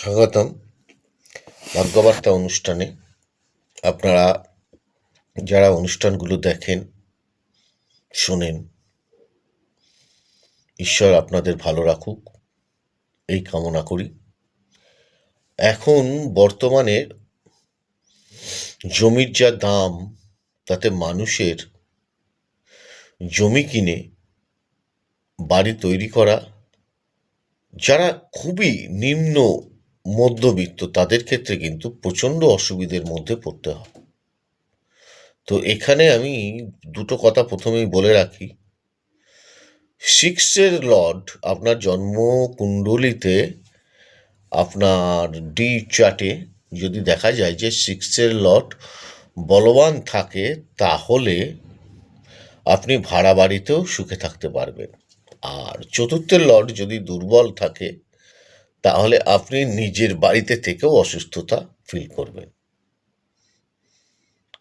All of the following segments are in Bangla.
স্বাগতম। ভাগ্যবার্তা অনুষ্ঠানে আপনারা যারা অনুষ্ঠানগুলো দেখেন, শোনেন, ঈশ্বর আপনাদের ভালো রাখুক, এই কামনা করি। এখন বর্তমানে জমির যা দাম, তাতে মানুষের জমি কিনে বাড়ি তৈরি করা, যারা খুবই নিম্ন মধ্যবিত্ত, তাদের ক্ষেত্রে কিন্তু প্রচণ্ড অসুবিধের মধ্যে পড়তে হয়। তো এখানে আমি দুটো কথা প্রথমেই বলে রাখি। সিক্সের লর্ড, আপনার জন্ম কুণ্ডলিতে আপনার ডি চার্টে যদি দেখা যায় যে সিক্সের লর্ড বলবান থাকে, তাহলে আপনি ভাড়া বাড়িতেও সুখে থাকতে পারবেন। আর চতুর্থের লর্ড যদি দুর্বল থাকে তাহলে আপনি নিজের বাড়িতে থেকেও অসুস্থতা ফিল করবেন।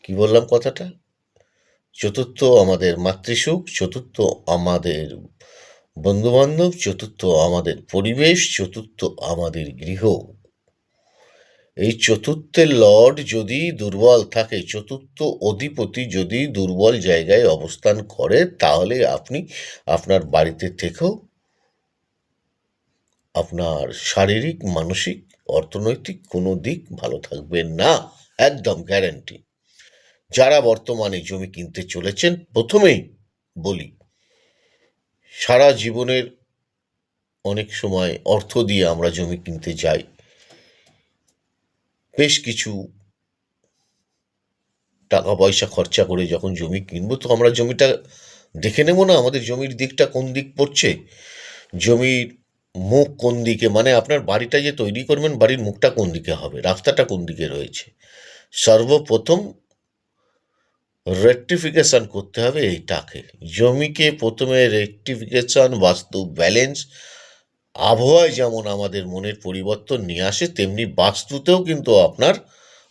কি বললাম কথাটা? চতুর্থ আমাদের মাতৃসুখ, চতুর্থ আমাদের বন্ধুবান্ধব, চতুর্থ আমাদের পরিবেশ, চতুর্থ আমাদের গৃহ। এই চতুর্থের লর্ড যদি দুর্বল থাকে, চতুর্থ অধিপতি যদি দুর্বল জায়গায় অবস্থান করে, তাহলে আপনি আপনার বাড়িতে থেকেও আপনার শারীরিক, মানসিক, অর্থনৈতিক কোনো দিক ভালো থাকবে না, একদম গ্যারান্টি যারা বর্তমানে জমি কিনতে চলেছেন, প্রথমেই বলি, সারা জীবনের অনেক সময় অর্থ দিয়ে আমরা জমি কিনতে যাই। বেশ কিছু টাকা পয়সা খরচা করে যখন জমি কিনবো, তো আমরা জমিটা দেখে নেব না, আমাদের জমির দিকটা কোন দিক পড়ছে? জমির মুখ কোন দিকে? মানে আপনার বাড়িটা যে তৈরি করবেন, বাড়ির মুখটা কোন দিকে হবে? রাস্তাটা কোন দিকে রয়েছে? সর্বপ্রথম রেকটিফিকেশন করতে হবে এইটাকে জমিকে প্রথমে রেকটিফিকেশন বাস্তু ব্যালেন্স আবহাওয়ায় যেমন আমাদের মনের পরিবর্তন নিয়ে আসে, তেমনি বাস্তুতেও কিন্তু আপনার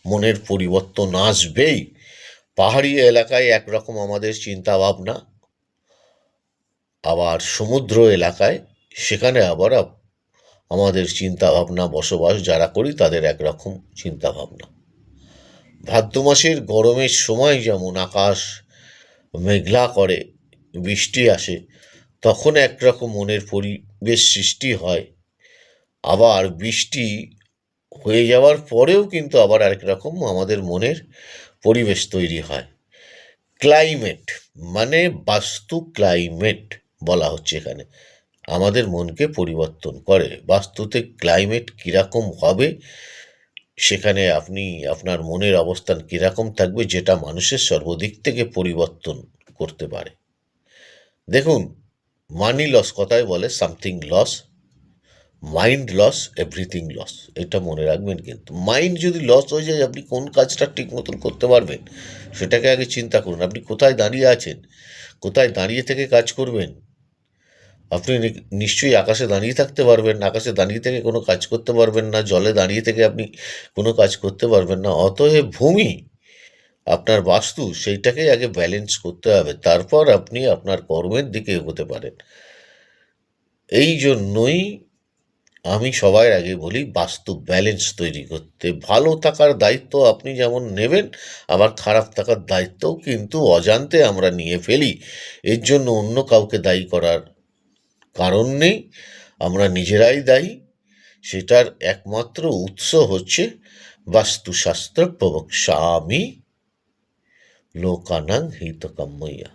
মনের পরিবর্তন আসবেই। পাহাড়ি এলাকায় একরকম আমাদের চিন্তা ভাবনা আবার সমুদ্র এলাকায় সেখানে আবার আমাদের চিন্তা ভাবনা বসবাস যারা করি তাদের একরকম চিন্তা ভাবনা ভাদ্র মাসের গরমের সময় যেমন আকাশ মেঘলা করে, বৃষ্টি আসে, তখন একরকম মনের পরিবেশ সৃষ্টি হয়। আবার বৃষ্টি হয়ে যাওয়ার পরেও কিন্তু আবার আরেক রকম আমাদের মনের পরিবেশ তৈরি হয়। ক্লাইমেট মানে বাস্তু ক্লাইমেট বলা হচ্ছে এখানে। আমাদের মনকে পরিবর্তন করে। বাস্তুতে ক্লাইমেট কীরকম হবে, সেখানে আপনি, আপনার মনের অবস্থান কীরকম থাকবে, যেটা মানুষের সর্বদিক থেকে পরিবর্তন করতে পারে। দেখুন মানি লস কথায় বলে something loss mind loss everything loss এটা মনে রাখবেন কিন্তু মাইন্ড যদি লস হয়ে যায়, আপনি কোন কাজটা ঠিক মতন করতে পারবেন? সেটাকে আগে চিন্তা করুন, আপনি কোথায় দাঁড়িয়ে আছেন? কোথায় দাঁড়িয়ে থেকে কাজ করবেন? আপনি নিশ্চয়ই আকাশে দাঁড়িয়ে থাকতে পারবেন আকাশে দাঁড়িয়ে থেকে কোনো কাজ করতে পারবেন না, জলে দাঁড়িয়ে থেকে আপনি কোনো কাজ করতে পারবেন না, অতএব ভূমি, আপনার বাস্তু, সেইটাকেই আগে ব্যালেন্স করতে হবে, তারপর আপনি আপনার কর্মের দিকে এগোতে পারেন। এই জন্যই আমি সবার আগে বলি, বাস্তু ব্যালেন্স তৈরি করতে। ভালো থাকার দায়িত্ব আপনি যেমন নেবেন, আবার খারাপ থাকার দায়িত্বও কিন্তু অজান্তে আমরা নিয়ে ফেলি। এর জন্য অন্য কাউকে দায়ী করার কারণ নেই, আমরা নিজেরাই দায়ী। সেটার একমাত্র উৎস হচ্ছে বাস্তুশাস্ত্র প্রবক প্রবক্ষ্যামি লোকানাং হিতকাম্যয়া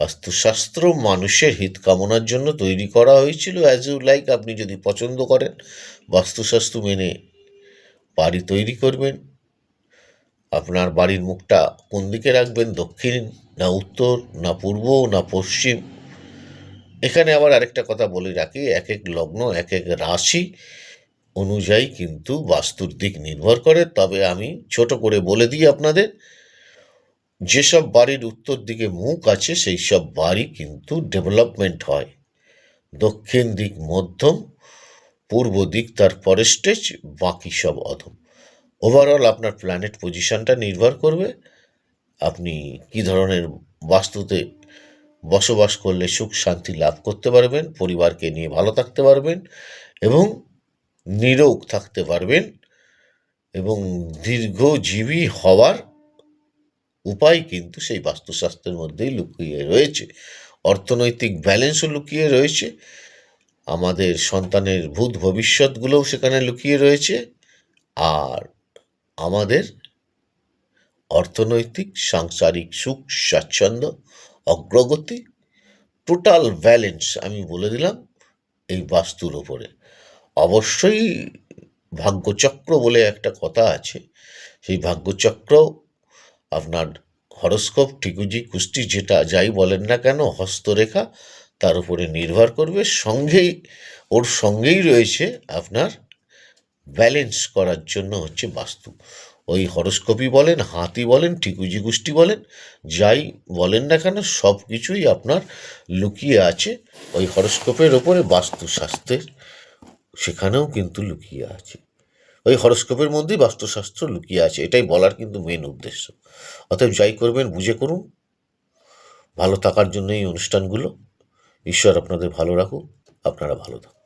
বাস্তুশাস্ত্র মানুষের হিত কামনার জন্য তৈরি করা হয়েছিল অ্যাজ ইউ লাইক আপনি যদি পছন্দ করেন, বাস্তুশাস্ত্র মেনে বাড়ি তৈরি করবেন। আপনার বাড়ির মুখটা কোন দিকে রাখবেন? দক্ষিণ না উত্তর? না পূর্ব? না পশ্চিম? এখানে আবার আরেকটা কথা বলে রাখি এক এক লগ্ন এক এক রাশি অনুযায়ী কিন্তু বাস্তুর দিক নির্ভর করে। তবে আমি ছোট করে বলে দিই আপনাদের, যেসব বাড়ির উত্তর দিকে মুখ আছে সেই সব বাড়ি কিন্তু ডেভেলপমেন্ট হয়। দক্ষিণ দিক মধ্যম, পূর্ব দিক তার ফরেস্টেজ বাকি সব অধম। ওভারঅল আপনার প্ল্যানেট পজিশনটা নির্ভর করবে। আপনি কি ধরনের বাস্তুতে বসবাস করলে সুখ শান্তি লাভ করতে পারবেন, পরিবারকে নিয়ে ভালো থাকতে পারবেন এবং নিরোগ থাকতে পারবেন এবং দীর্ঘজীবী হওয়ার উপায় কিন্তু সেই বাস্তুশাস্ত্রের মধ্যেই লুকিয়ে রয়েছে। অর্থনৈতিক ব্যালেন্সও লুকিয়ে রয়েছে। আমাদের সন্তানের ভূত ভবিষ্যৎগুলোও সেখানে লুকিয়ে রয়েছে। আর আমাদের অর্থনৈতিক, সাংসারিক সুখ, স্বাচ্ছন্দ্য অগ্রগতি টোটাল ব্যালেন্স আমি বলে দিলাম এই বাস্তুর ওপরে। অবশ্যই ভাগ্যচক্র বলে একটা কথা আছে, সেই ভাগ্যচক্র, আপনার হরস্কোপ ঠিকুজি কুষ্টি, যেটা যাই বলেন না কেন, হস্তরেখা, তার উপরে নির্ভর করবে। সঙ্গেই, ওর সঙ্গেই রয়েছে আপনার ব্যালেন্স করার জন্য হচ্ছে বাস্তু। ওই হরস্কোপই বলেন, হাতি বলেন, ঠিকুজি গোষ্ঠী বলেন, যাই বলেন না কেন, সব কিছুই আপনার লুকিয়ে আছে ওই হরস্কোপের ওপরে, বাস্তুশাস্ত্রের সেখানেও কিন্তু লুকিয়ে আছে। ওই হরস্কোপের মধ্যেই বাস্তুশাস্ত্র লুকিয়ে আছে, এটাই বলার কিন্তু মেন উদ্দেশ্য। অতএব যাই করবেন, বুঝে করুন। ভালো থাকার জন্য এই অনুষ্ঠানগুলো। ঈশ্বর আপনাদের ভালো রাখুক, আপনারা ভালো থাকুন।